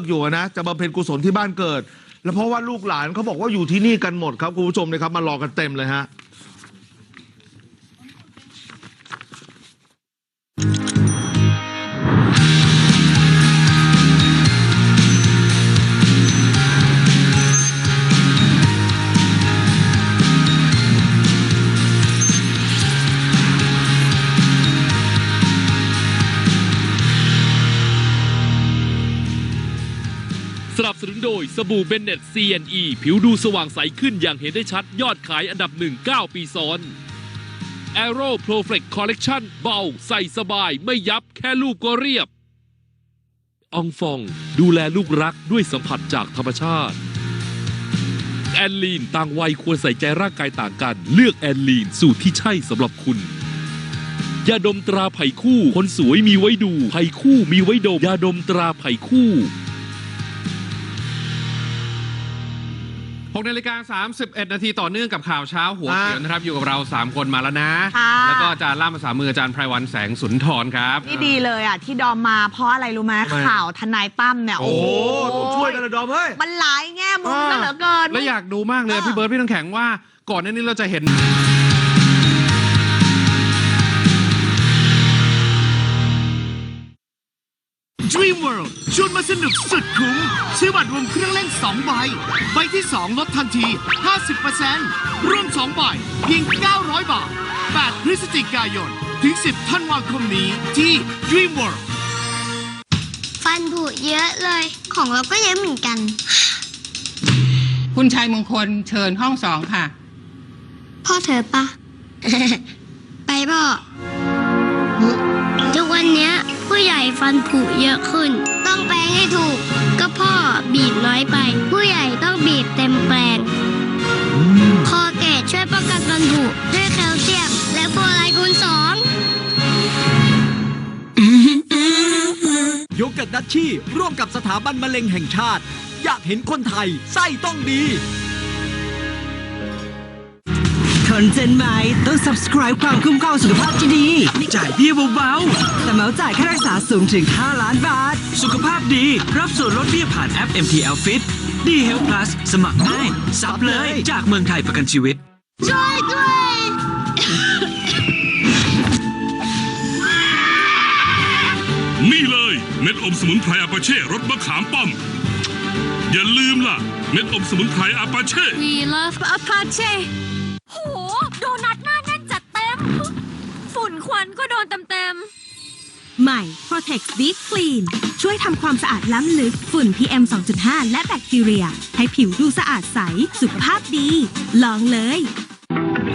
กอยู่นะจะบำเพ็ญกุศลที่บ้านเกิด แล้วเพราะว่าลูกหลานเขาบอกว่าอยู่ที่นี่กันหมดครับคุณผู้ชมนะครับมารอกันเต็มเลยฮะ สนับสนุนโดยสบู่เบนเน็ต CNE ผิวดูสว่างใสขึ้นอย่างเห็นได้ชัดยอดขายอันดับหนึ่ง9ปีซ้อน Aero Pro Flex Collection เบา ใส่สบายไม่ยับแค่ลูกก็เรียบอองฟองดูแลลูกรักด้วยสัมผัสจากธรรมชาติแอนลีนต่างวัยควรใส่ใจร่างกายต่างกัน เลือกแอนลีนสูตรที่ใช่สำหรับคุณยาดมตราไผ่คู่ คนสวยมีไว้ดูไผ่คู่มีไว้ดมยาดมตราไผ่คู่ 6นาฬิกา31 นาทีต่อเนื่องกับข่าวเช้าหัวอ่าเขียวนะครับ อยู่กับเรา 3 คนมาแล้วนะค่ะแล้วก็อาจารย์ล่ามภาษามืออาจารย์ไพรวันแสงสุนทรครับ นี่ดีเลยอะ ที่ดอมมาเพราะอะไรรู้ไหมทำไมข่าวทนายตั้มเนี่ย โอ้โหต้องช่วยกันนะดอมเฮ้ย มันหลายแง่มุมอ่านะเหลือเกิน และอยากดูมากเลยอ่าพี่เบิร์ดพี่น้ำแข็งว่าก่อนหน้านี้เราจะเห็น Dream World ชวนมาสนุกสุดคุ้ม ซื้อบัตรรวมเครื่องเล่น 2 ใบ ใบที่ 2 ลดทันที 50%รวม 2 ใบ เพียง 900 บาท 8 พฤศจิกายน ถึง 10 ธันวาคมนี้ที่ Dream World ฟันผุเยอะเลย ของเราก็เยอะเหมือนกัน คุณชายมงคลเชิญห้องสองค่ะ พ่อเธอปะ ฟันผุเยอะขึ้น ต้องแปลงให้ถูก ก็พ่อบีบน้อยไป ผู้ใหญ่ต้องบีบเต็มแปลง คอเกตช่วยป้องกันฟันผุด้วยแคลเซียม และฟลูออไรด์คูณสองโยเกิร์ตดัชชี่ร่วมกับสถาบันมะเร็งแห่งชาติ อยากเห็นคนไทยไส้ต้องดี นเทนต์ใหม่ต้อง subscribe ความคุ้มครองสุขภาพที่ดี จ่ายเบี้ยเบาๆแต่เหมาจ่ายค่ารักษาสูงถึง 5 ล้านบาทสุขภาพดี รับส่วนลดเบี้ยผ่านแอป MTL Fit ดี Health Plus สมัครง่ายซับเลย จากเมืองไทยประกันชีวิต ช่วยด้วย นี่เลยเม็ดอมสมุนไพรอาปาเช่รสมะขามป้อม อย่าลืมล่ะ เม็ดอมสมุนไพรอาปาเช่ We love Apache โห วันก็โดนเต็มใหม่ Protex Deep Clean ช่วยทำความสะอาดล้ำลึกฝุ่น PM 2.5 และแบคทีเรีย ให้ผิวดูสะอาดใส สุขภาพดี ลองเลย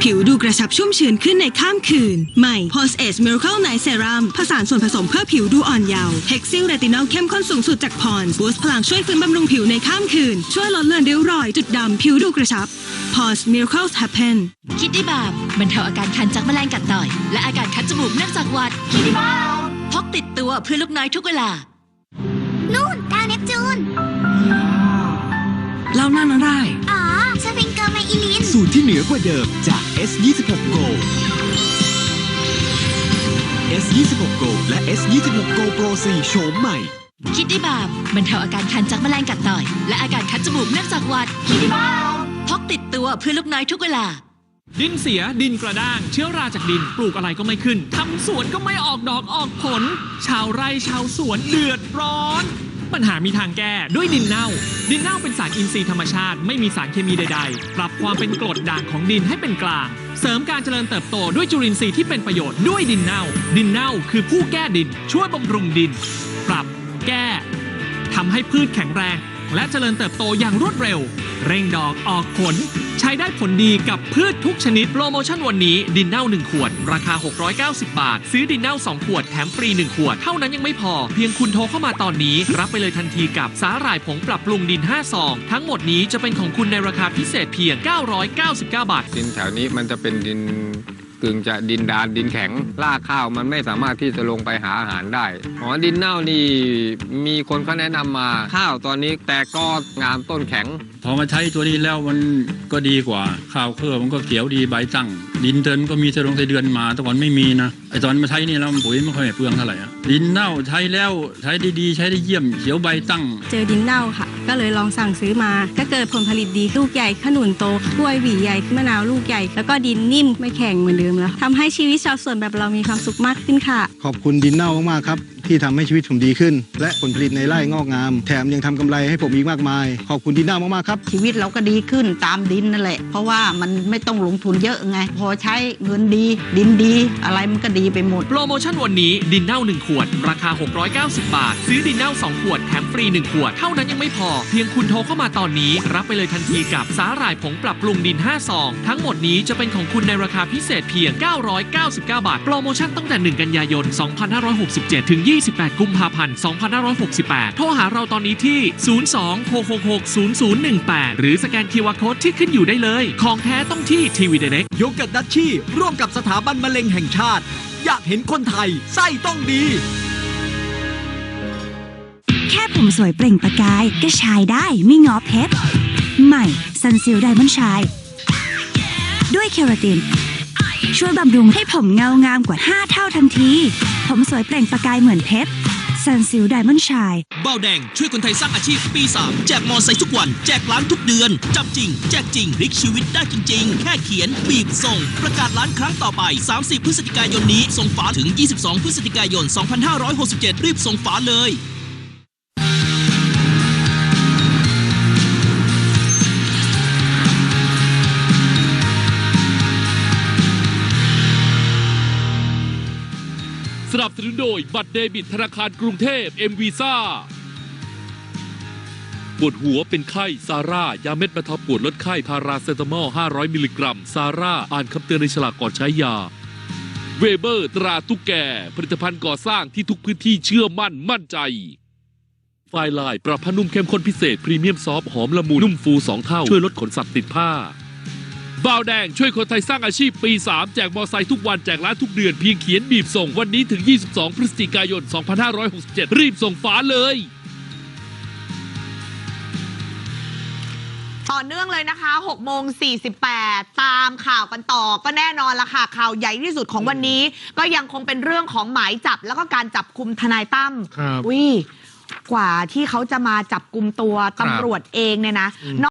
ผิวดูกระชับชุ่มชื้นขึ้นในข้ามคืน ใหม่ Post Age Miracle Night Serum ผสานส่วนผสมเพื่อผิวดูอ่อนเยาว์ Hexil Retinol เข้มข้นสูงสุดจาก Pond's Boost พลังช่วยฟื้นบำรุงผิวในข้ามคืน ช่วยลดเลือนริ้วรอย จุดดำผิวดูกระชับ Pond's Miracles Happen คิดได้แบบบรรเทาอาการคันจากแมลงกัดต่อย และอาการคัดจมูกเนื่องจากหวัดคิดได้แบบพกติดตัวเพื่อลูกน้อยทุกเวลานู่นดาวเนปจูนเล่าหน้าน้อง อร์ไมอิลิน สูตรที่เหนือกว่าเดิมจาก S26 Go S26 Go และ S26 Go Pro 4โฉมใหม่คิดได้แบบบรรเทาอาการคันจากแมลงกัดต่อย และอาการคัดจมูกเนื่องจากหวัดคิดได้แบบพกติดตัวเพื่อลูกน้อยทุกเวลา ดินเสียดินกระด้าง เชื้อราจากดินปลูกอะไรก็ไม่ขึ้นทำสวนก็ไม่ออกดอกออกผล ชาวไร่ชาวสวนเดือดร้อน ปัญหามีทางแก้ด้วยดินเน่า ดินเน่าเป็นสารอินทรีย์ธรรมชาติไม่มีสารเคมีใดๆ ปรับความเป็นกรดด่างของดินให้เป็นกลาง เสริมการเจริญเติบโตด้วยจุลินทรีย์ที่เป็นประโยชน์ด้วยดินเน่า ดินเน่าคือผู้แก้ดิน ช่วยบำรุงดิน ปรับ แก้ทำให้พืชแข็งแรง และเจริญเติบโตอย่างรวดเร็ว เร่งดอกออกผล ใช้ได้ผลดีกับพืชทุกชนิด โปรโมชั่นวันนี้ดินเน่า 1 ขวด ราคา 690 บาท ซื้อดินเน่า 2 ขวด แถมฟรี 1 ขวด เท่านั้นยังไม่พอ เพียงคุณโทรเข้ามาตอนนี้ รับไปเลยทันทีกับสาหร่ายผงปรับปรุงดิน 5 ซอง ทั้งหมดนี้จะเป็นของคุณในราคาพิเศษเพียง 999 บาท ดินแถวนี้มันจะเป็นดิน กึ่งจะดินดานดินแข็งรากข้าวมันไม่สามารถที่จะลงไปหาอาหารได้อ๋อดินเน่านี่มีคนเขาแนะนำมาข้าวตอนนี้แต่ก็งามต้นแข็งพอมาใช้ตัวนี้แล้วมันก็ดีกว่า ข้าวเครือมันก็เขียวดีใบตั้ง ดินเดินก็มีเสลงไสเดือนมาแต่ก่อนไม่มีนะไอตอนมาใช้นี่แล้วปุ๋ยไม่ค่อยเปลืองเท่าไหร่อะดินเน่าใช้แล้วใช้ได้ดีใช้ได้เยี่ยมเขียวใบตั้ง เจอดินเน่าค่ะ ก็เลยลองสั่งซื้อมา ก็เกิดผลผลิตดีลูกใหญ่ขนุนโตกล้วยหวีใหญ่มะนาวลูกใหญ่ แล้วก็ดินนิ่มไม่แข็งเหมือนเดิมแล้วทำให้ชีวิตชาวสวนแบบเรามีความสุขมากขึ้นค่ะ ขอบคุณดินเน่ามากๆครับที่ทำให้ชีวิตผมดีขึ้น และผลผลิตในไร่งอกงาม แถมยังทำกำไรให้ผมอีกมากมาย ขอบคุณดินเน่ามากๆครับชีวิตเราก็ดีขึ้นตามดินนั่นแหละ เพราะว่ามันไม่ต้องลงทุนเยอะไงพอใช้เงินดี ดินดีอะไรมันก็ดีไปหมด โปรโมชั่นวันนี้ดินเน่า 1 ขวด ราคา 690 บาท ซื้อดินเน่า 2 ขวด แถมฟรี 1 ขวด เท่านั้นยังไม่พอ เพียงคุณโทรเข้ามาตอนนี้ รับไปเลยทันทีกับสาหร่ายผงปรับปรุงดิน5ซอง ทั้งหมดนี้จะเป็นของคุณในราคาพิเศษเพียง 999 บาท โปรโมชั่นตั้งแต่ 1 กันยายน 2567 ถึง 28 กุมภาพันธ์ 2568 โทรหาเราตอนนี้ที่ 02-666-0018 หรือสแกน QR Code ที่ขึ้นอยู่ได้เลย ของแท้ต้องที่ทีวีเด็กโยเกิร์ตดัชชี่ร่วมกับสถาบันมะเร็งแห่งชาติ อยากเห็นคนไทยไส้ต้องดี แค่ผมสวยเปล่งประกาย ก็ชายได้ไม่งอเพชรใหม่ซันซิลไดมอนชาย ด้วยเคราติน ช่วยบำรุงให้ผมเงางามกว่า 5 เท่าทันที ผมสวยเปล่งประกายเหมือนเพชร ซันซิลไดมอนด์ชายเบ้าแดงช่วยคนไทยสร้างอาชีพปี 3 แจกมอไซค์ทุกวัน แจกล้านทุกเดือน จับจริง แจกจริงพลิกชีวิตได้จริง ๆ แค่เขียน บีบส่ง ประกาศล้านครั้งต่อไป 30 พฤศจิกายนนี้ ส่งฝาถึง 22 พฤศจิกายน 2567 รีบส่งฝาเลย นับสนุนโดยบัตรเดบิตธนาคารกรุงเทพ m v ซ่าปวดหัวเป็นไข้ ซาร่า ยาเม็ดบรรเทาปวดลดไข้พาราเซตามอล 500 มิลลิกรัม ซาร่า อ่านคำเตือนในฉลากก่อนใช้ยา เวเบอร์ ตราตุ๊กแก ผลิตภัณฑ์ก่อสร้างที่ทุกพื้นที่เชื่อมั่นมั่นใจไฟลายปรับผ้านุ่มเข้มข้นพิเศษ พรีเมียมซอฟหอมละมุนนุ่มฟู 2 เท่า ช่วยลดขนสัตว์ติดผ้า บ่าวแดงช่วยคนไทยสร้างอาชีพปี 3 แจกมอไซค์ทุกวันแจกร้านทุกเดือนเพียงเขียนบีบส่งวันนี้ถึง 22 พฤศจิกายน 2567 รีบส่งฝาเลย ต่อเนื่องเลยนะคะ6โมง48 ตามข่าวกันต่อ ก็แน่นอนละค่ะ ข่าวใหญ่ที่สุดของวันนี้ ก็ยังคงเป็นเรื่องของหมายจับ แล้วก็การจับคุมทนายตั้มครับวิกว่าที่เขาจะมาจับกลุ่มตัวตำรวจเองเนี่ยนะอืม